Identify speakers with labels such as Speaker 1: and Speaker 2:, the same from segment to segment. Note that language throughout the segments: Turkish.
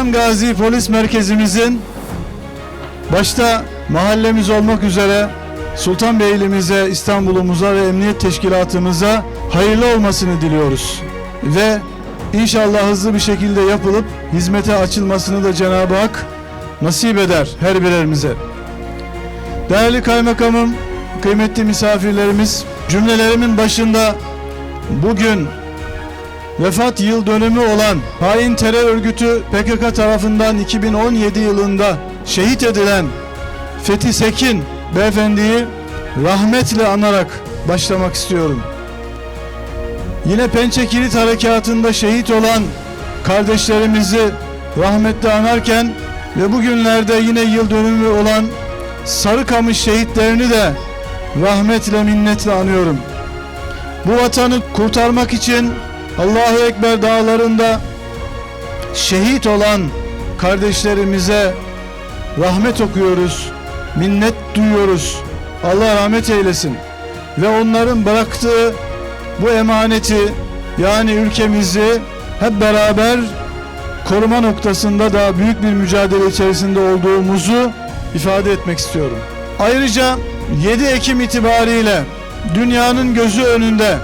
Speaker 1: Osman Gazi Polis Merkezimizin başta mahallemiz olmak üzere Sultanbeyli'mize, İstanbul'umuza ve Emniyet Teşkilatımıza hayırlı olmasını diliyoruz. Ve inşallah hızlı bir şekilde yapılıp hizmete açılmasını da Cenab-ı Hak nasip eder her birerimize. Değerli kaymakamım, kıymetli misafirlerimiz, cümlelerimin başında bugün vefat yıl dönümü olan hain terör örgütü PKK tarafından 2017 yılında şehit edilen Fethi Sekin beyefendiyi rahmetle anarak başlamak istiyorum. Yine Pençe Kilit Harekatı'nda şehit olan kardeşlerimizi rahmetle anarken ve bugünlerde yine yıl dönümü olan Sarıkamış şehitlerini de rahmetle minnetle anıyorum. Bu vatanı kurtarmak için Allahu Ekber dağlarında şehit olan kardeşlerimize rahmet okuyoruz, minnet duyuyoruz. Allah rahmet eylesin. Ve onların bıraktığı bu emaneti yani ülkemizi hep beraber koruma noktasında da büyük bir mücadele içerisinde olduğumuzu ifade etmek istiyorum. Ayrıca 7 Ekim itibariyle dünyanın gözü önünde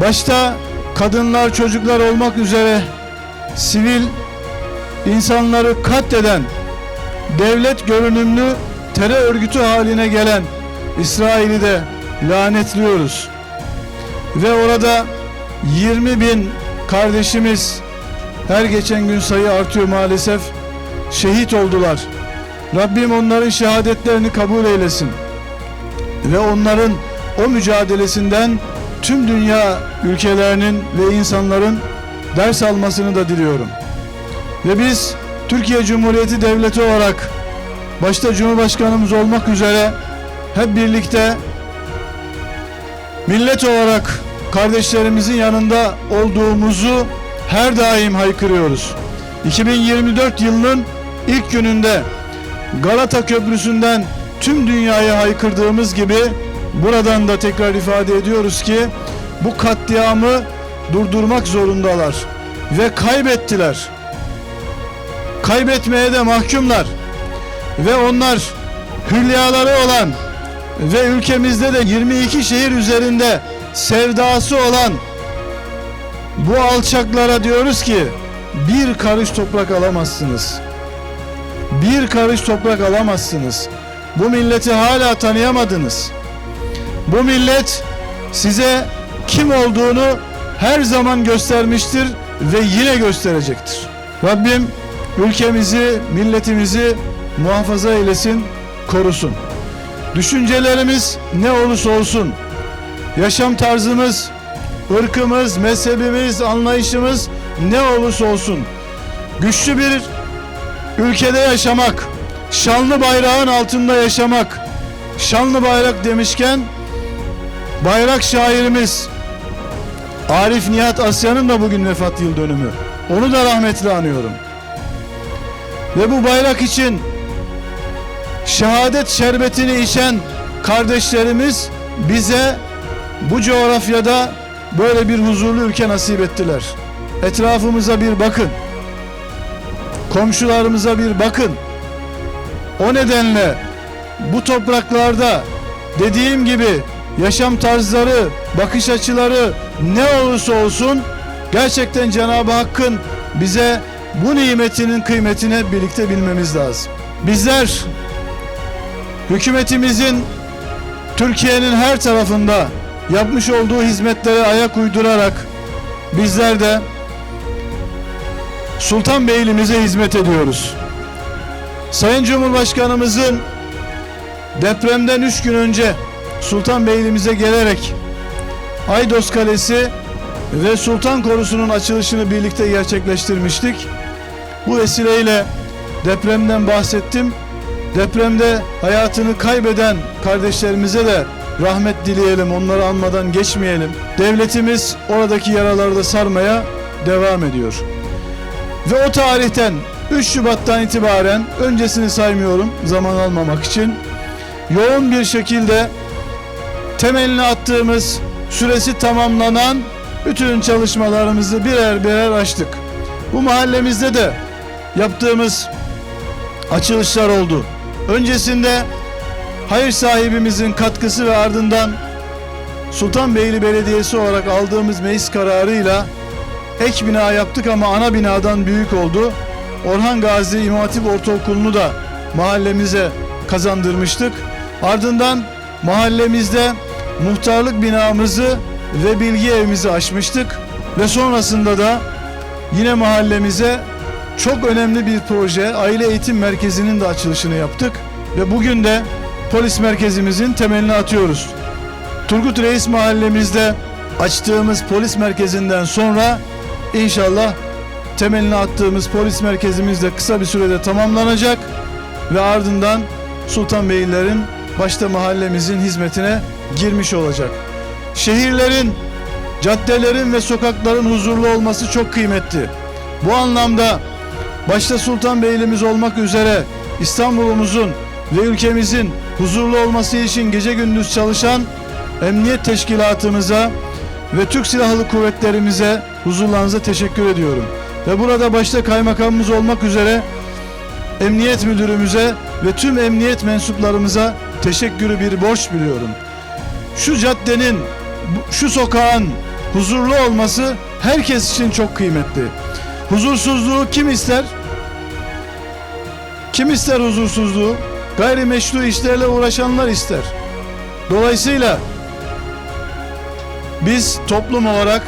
Speaker 1: başta kadınlar, çocuklar olmak üzere sivil insanları katleden devlet görünümlü terör örgütü haline gelen İsrail'i de lanetliyoruz. Ve orada 20 bin kardeşimiz her geçen gün sayı artıyor maalesef şehit oldular. Rabbim onların şehadetlerini kabul eylesin. Ve onların o mücadelesinden tüm dünya ülkelerinin ve insanların ders almasını da diliyorum. Ve biz Türkiye Cumhuriyeti Devleti olarak başta Cumhurbaşkanımız olmak üzere hep birlikte millet olarak kardeşlerimizin yanında olduğumuzu her daim haykırıyoruz. 2024 yılının ilk gününde Galata Köprüsü'nden tüm dünyaya haykırdığımız gibi buradan da tekrar ifade ediyoruz ki bu katliamı durdurmak zorundalar ve kaybettiler. Kaybetmeye de mahkumlar ve onlar hülyaları olan ve ülkemizde de 22 şehir üzerinde sevdası olan bu alçaklara diyoruz ki bir karış toprak alamazsınız. Bir karış toprak alamazsınız. Bu milleti hala tanıyamadınız. Bu millet size kim olduğunu her zaman göstermiştir ve yine gösterecektir. Rabbim ülkemizi, milletimizi muhafaza eylesin, korusun. Düşüncelerimiz ne olursa olsun, yaşam tarzımız, ırkımız, mezhebimiz, anlayışımız ne olursa olsun güçlü bir ülkede yaşamak, şanlı bayrağın altında yaşamak, şanlı bayrak demişken bayrak şairimiz Arif Nihat Asya'nın da bugün vefat yıl dönümü. Onu da rahmetle anıyorum. Ve bu bayrak için şehadet şerbetini içen kardeşlerimiz bize bu coğrafyada böyle bir huzurlu ülke nasip ettiler. Etrafımıza bir bakın. Komşularımıza bir bakın. O nedenle bu topraklarda dediğim gibi yaşam tarzları, bakış açıları ne olursa olsun gerçekten Cenab-ı Hakk'ın bize bu nimetinin kıymetini birlikte bilmemiz lazım. Bizler hükümetimizin Türkiye'nin her tarafında yapmış olduğu hizmetlere ayak uydurarak bizler de Sultanbeyli'mize hizmet ediyoruz. Sayın Cumhurbaşkanımızın depremden 3 gün önce Sultanbeyli'mize gelerek Aydos Kalesi ve Sultan Korusu'nun açılışını birlikte gerçekleştirmiştik. Bu vesileyle depremden bahsettim. Depremde hayatını kaybeden kardeşlerimize de rahmet dileyelim, onları anmadan geçmeyelim. Devletimiz oradaki yaraları da sarmaya devam ediyor. Ve o tarihten 3 Şubat'tan itibaren öncesini saymıyorum zaman almamak için yoğun bir şekilde temelini attığımız süresi tamamlanan bütün çalışmalarımızı birer birer açtık. Bu mahallemizde de yaptığımız açılışlar oldu. Öncesinde hayır sahibimizin katkısı ve ardından Sultanbeyli Belediyesi olarak aldığımız meclis kararıyla ek bina yaptık ama ana binadan büyük oldu. Orhan Gazi İmam Hatip Ortaokulu'nu da mahallemize kazandırmıştık. Ardından mahallemizde muhtarlık binamızı ve bilgi evimizi açmıştık. Ve sonrasında da yine mahallemize çok önemli bir proje aile eğitim merkezinin de açılışını yaptık. Ve bugün de polis merkezimizin temelini atıyoruz. Turgut Reis mahallemizde açtığımız polis merkezinden sonra inşallah temelini attığımız polis merkezimiz de kısa bir sürede tamamlanacak ve ardından Sultanbeylilerin başta mahallemizin hizmetine girmiş olacak. Şehirlerin, caddelerin ve sokakların huzurlu olması çok kıymetli. Bu anlamda başta Sultanbeylimiz olmak üzere İstanbul'umuzun ve ülkemizin huzurlu olması için gece gündüz çalışan emniyet teşkilatımıza ve Türk Silahlı Kuvvetlerimize huzurlarınıza teşekkür ediyorum. Ve burada başta kaymakamımız olmak üzere emniyet müdürümüze ve tüm emniyet mensuplarımıza teşekkürü bir borç biliyorum. Şu caddenin, şu sokağın huzurlu olması herkes için çok kıymetli. Huzursuzluğu kim ister? Kim ister huzursuzluğu? Gayrimeşru işlerle uğraşanlar ister. Dolayısıyla biz toplum olarak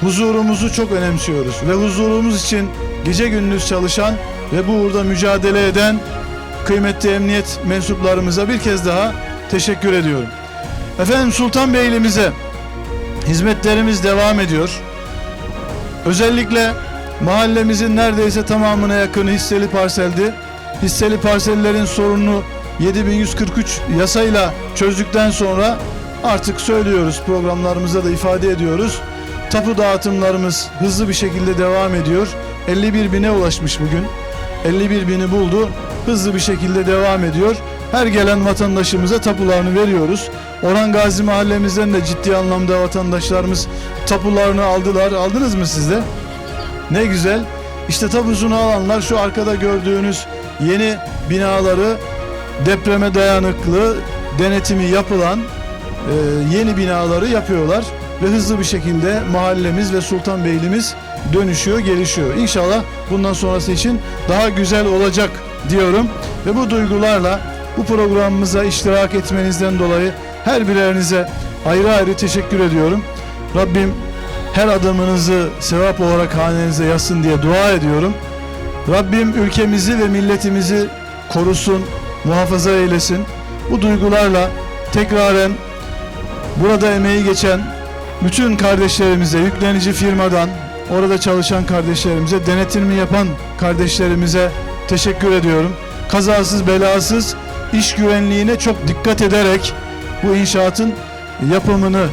Speaker 1: huzurumuzu çok önemsiyoruz ve huzurumuz için gece gündüz çalışan ve bu uğurda mücadele eden kıymetli emniyet mensuplarımıza bir kez daha teşekkür ediyorum. Efendim Sultanbeylimize hizmetlerimiz devam ediyor. Özellikle mahallemizin neredeyse tamamına yakını hisseli parseldi. Hisseli parsellerin sorununu 7143 yasayla çözdükten sonra artık söylüyoruz programlarımızda da ifade ediyoruz. Tapu dağıtımlarımız hızlı bir şekilde devam ediyor. 51 bine ulaşmış bugün. 51 bini buldu. Hızlı bir şekilde devam ediyor. Her gelen vatandaşımıza tapularını veriyoruz. Orhan Gazi mahallemizden de ciddi anlamda vatandaşlarımız tapularını aldılar. Aldınız mı siz de? Ne güzel. İşte tapusunu alanlar şu arkada gördüğünüz yeni binaları depreme dayanıklı denetimi yapılan e, yeni binaları yapıyorlar ve hızlı bir şekilde mahallemiz ve Sultanbeylimiz dönüşüyor, gelişiyor. İnşallah bundan sonrası için daha güzel olacak diyorum ve bu duygularla bu programımıza iştirak etmenizden dolayı her birerinize ayrı ayrı teşekkür ediyorum. Rabbim her adımınızı sevap olarak hanenize yazsın diye dua ediyorum. Rabbim ülkemizi ve milletimizi korusun, muhafaza eylesin. Bu duygularla tekraren burada emeği geçen bütün kardeşlerimize, yüklenici firmadan, orada çalışan kardeşlerimize, denetimini yapan kardeşlerimize teşekkür ediyorum. Kazasız belasız iş güvenliğine çok dikkat ederek bu inşaatın yapımını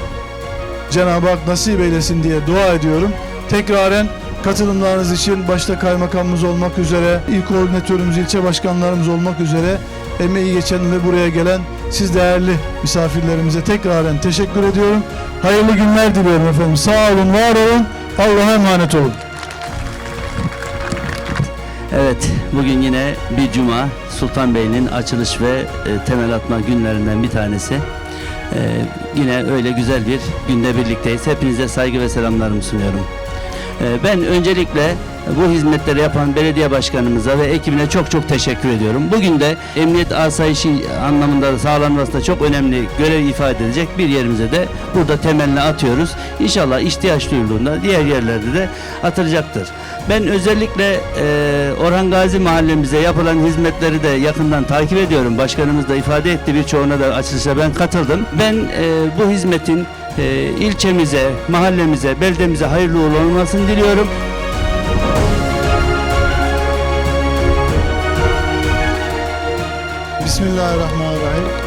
Speaker 1: Cenab-ı Hak nasip eylesin diye dua ediyorum. Tekraren katılımlarınız için başta kaymakamımız olmak üzere, il koordinatörümüz, ilçe başkanlarımız olmak üzere emeği geçen ve buraya gelen siz değerli misafirlerimize tekraren teşekkür ediyorum. Hayırlı günler diliyorum efendim. Sağ olun, var olun. Allah'a emanet olun.
Speaker 2: Evet, bugün yine bir cuma Sultanbeyli'nin açılış ve e, temel atma günlerinden bir tanesi. E, yine öyle güzel bir günde birlikteyiz. Hepinize saygı ve selamlarımı sunuyorum. E, ben öncelikle bu hizmetleri yapan belediye başkanımıza ve ekibine çok çok teşekkür ediyorum. Bugün de emniyet asayişi anlamında da sağlanmasında çok önemli görev ifade edecek bir yerimize de burada temelini atıyoruz. İnşallah ihtiyaç duyulduğunda diğer yerlerde de atılacaktır. Ben özellikle e, Orhan Gazi mahallemize yapılan hizmetleri de yakından takip ediyorum. Başkanımız da ifade etti birçoğuna da açılışa ben katıldım. Ben e, bu hizmetin e, ilçemize, mahallemize, beldemize hayırlı uğurlu olmasını diliyorum.
Speaker 1: Bismillahirrahmanirrahim.